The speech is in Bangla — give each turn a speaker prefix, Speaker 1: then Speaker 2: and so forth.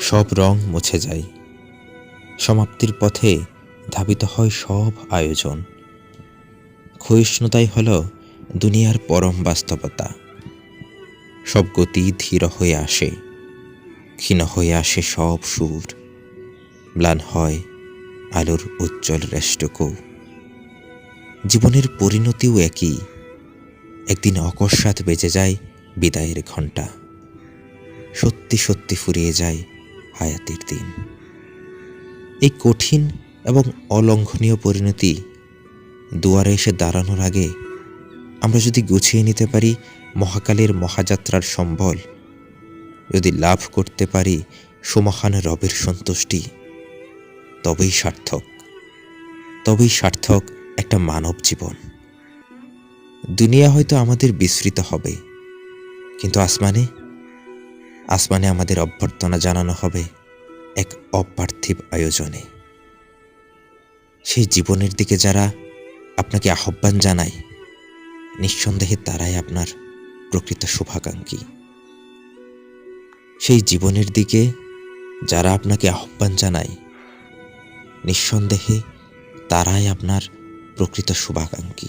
Speaker 1: সব রং মুছে যায়। সমাপ্তির পথে ধাবিত হয় সব আয়োজন। ক্ষয়িষ্ণুতাই হল দুনিয়ার পরম বাস্তবতা। সব গতি ধীর হয়ে আসে, ক্ষীণ হয়ে আসে সব সুর। ম্লান হয় আলোর উজ্জ্বল রেষ্টকৌ জীবনের পরিণতিও একই। একদিন অকস্মাৎ বেজে যায় বিদায়ের ঘণ্টা। সত্যি সত্যি ফুরিয়ে যায় হায়াতের দিন। এই কঠিন এবং অলঙ্ঘনীয় পরিণতি দুয়ারে এসে দাঁড়ানোর আগে আমরা যদি গুছিয়ে নিতে পারি মহাকালের মহাযাত্রার সম্বল, যদি লাভ করতে পারি সুমহান রবের সন্তুষ্টি, তবেই সার্থক। তবেই সার্থক একটা মানব জীবন। দুনিয়া হয়তো আমাদের বিস্মৃত হবে, কিন্তু আসমানে আসমানে আমাদের অভ্যর্থনা জানানো হবে এক অপার্থিব আয়োজনে। সেই জীবনের দিকে যারা আপনাকে আহ্বান জানায়, নিঃসন্দেহে তারাই আপনার প্রকৃত শুভাকাঙ্ক্ষী। সেই জীবনের দিকে যারা আপনাকে আহ্বান জানায়, নিঃসন্দেহে তারাই আপনার প্রকৃত শুভাকাঙ্ক্ষী।